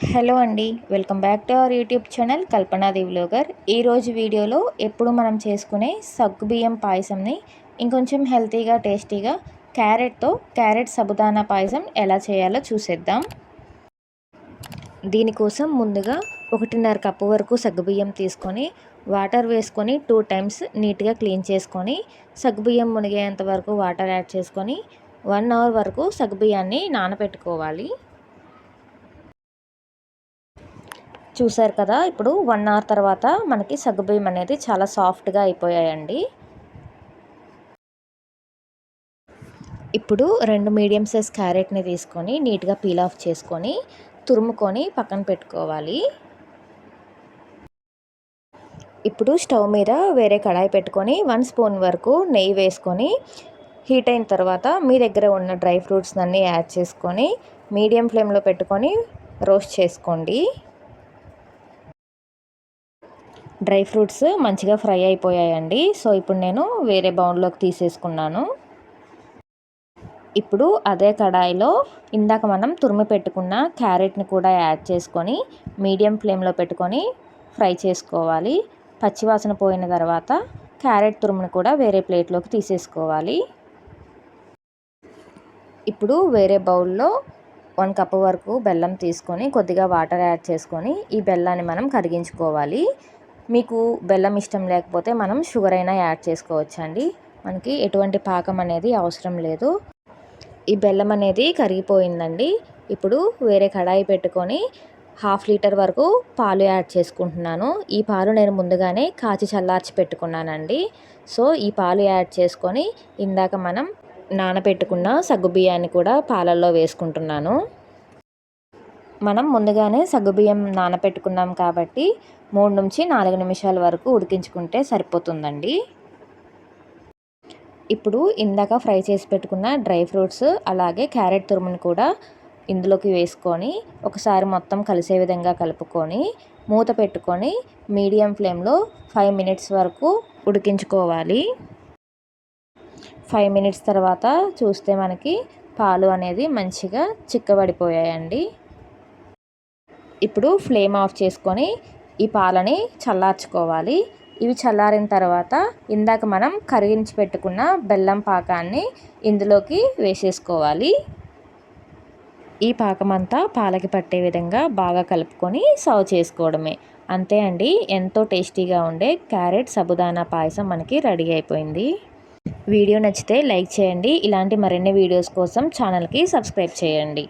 Hello అండి welcome back to our YouTube channel Kalpanadevi vlogger ఈరోజు వీడియోలో ఎప్పుడు మనం చేసుకునే సగ్గు బియ్యం పాయసంని ఇంకొంచెం హెల్తీగా టేస్టీగా క్యారెట్తో క్యారెట్ సబుదానా పాయసం ఎలా చేయాలో చూసేద్దాం. దీనికోసం ముందుగా ఒకటిన్నర కప్పు వరకు సగ్గుబియ్యం తీసుకొని వాటర్ వేసుకొని టూ టైమ్స్ నీట్గా క్లీన్ చేసుకొని సగ్గుబియ్యం మునిగేంత వరకు వాటర్ యాడ్ చేసుకొని వన్ అవర్ వరకు సగ్గుబియ్యాన్ని నానబెట్టుకోవాలి చూసారు కదా ఇప్పుడు వన్ అవర్ తర్వాత మనకి సగ్గుబియ్యం అనేది చాలా సాఫ్ట్గా అయిపోయాయండి. ఇప్పుడు రెండు మీడియం సైజ్ క్యారెట్ని తీసుకొని నీట్గా పీల్ ఆఫ్ చేసుకొని తురుముకొని పక్కన పెట్టుకోవాలి. ఇప్పుడు స్టవ్ మీద వేరే కడాయి పెట్టుకొని వన్ స్పూన్ వరకు నెయ్యి వేసుకొని హీట్ అయిన తర్వాత మీ దగ్గర ఉన్న డ్రై ఫ్రూట్స్ అన్నీ యాడ్ చేసుకొని మీడియం ఫ్లేమ్లో పెట్టుకొని రోస్ట్ చేసుకోండి. డ్రై ఫ్రూట్స్ మంచిగా ఫ్రై అయిపోయాయండి. సో ఇప్పుడు నేను వేరే బౌల్లోకి తీసేసుకున్నాను. ఇప్పుడు అదే కడాయిలో ఇందాక మనం తురిమి పెట్టుకున్న క్యారెట్ని కూడా యాడ్ చేసుకొని మీడియం ఫ్లేమ్లో పెట్టుకొని ఫ్రై చేసుకోవాలి. పచ్చివాసన పోయిన తర్వాత క్యారెట్ తురుముని కూడా వేరే ప్లేట్లోకి తీసేసుకోవాలి. ఇప్పుడు వేరే బౌల్లో వన్ కప్ వరకు బెల్లం తీసుకొని కొద్దిగా వాటర్ యాడ్ చేసుకొని ఈ బెల్లాన్ని మనం కరిగించుకోవాలి. మీకు బెల్లం ఇష్టం లేకపోతే మనం షుగర్ అయినా యాడ్ చేసుకోవచ్చండి. మనకి ఎటువంటి పాకం అనేది అవసరం లేదు. ఈ బెల్లం అనేది కరిగిపోయిందండి. ఇప్పుడు వేరే కడాయి పెట్టుకొని హాఫ్ లీటర్ వరకు పాలు యాడ్ చేసుకుంటున్నాను. ఈ పాలు నేను ముందుగానే కాచి చల్లార్చి పెట్టుకున్నానండి. సో ఈ పాలు యాడ్ చేసుకొని ఇందాక మనం నానబెట్టుకున్న సగ్గుబియ్యాన్ని కూడా పాలల్లో వేసుకుంటున్నాను. మనం ముందుగానే సగ్గుబియ్యం నానబెట్టుకున్నాం కాబట్టి మూడు నుంచి నాలుగు నిమిషాల వరకు ఉడికించుకుంటే సరిపోతుందండి. ఇప్పుడు ఇందాక ఫ్రై చేసి పెట్టుకున్న డ్రై ఫ్రూట్స్ అలాగే క్యారెట్ తురుముని కూడా ఇందులోకి వేసుకొని ఒకసారి మొత్తం కలిసే విధంగా కలుపుకొని మూత పెట్టుకొని మీడియం ఫ్లేమ్లో ఫైవ్ మినిట్స్ వరకు ఉడికించుకోవాలి. ఫైవ్ మినిట్స్ తర్వాత చూస్తే మనకి పాలు అనేది మంచిగా చిక్కబడిపోయాయండి. ఇప్పుడు ఫ్లేమ్ ఆఫ్ చేసుకొని ఈ పాలని చల్లార్చుకోవాలి. ఇవి చల్లారిన తర్వాత ఇందాక మనం కరిగించి పెట్టుకున్న బెల్లం పాకాన్ని ఇందులోకి వేసేసుకోవాలి. ఈ పాకమంతా పాలకి పట్టే విధంగా బాగా కలుపుకొని సర్వ్ చేసుకోవడమే. అంతే అండి ఎంతో టేస్టీగా ఉండే క్యారెట్ సబుదానా పాయసం మనకి రెడీ అయిపోయింది. వీడియో నచ్చితే లైక్ చేయండి. ఇలాంటి మరిన్ని వీడియోస్ కోసం ఛానల్కి సబ్స్క్రైబ్ చేయండి.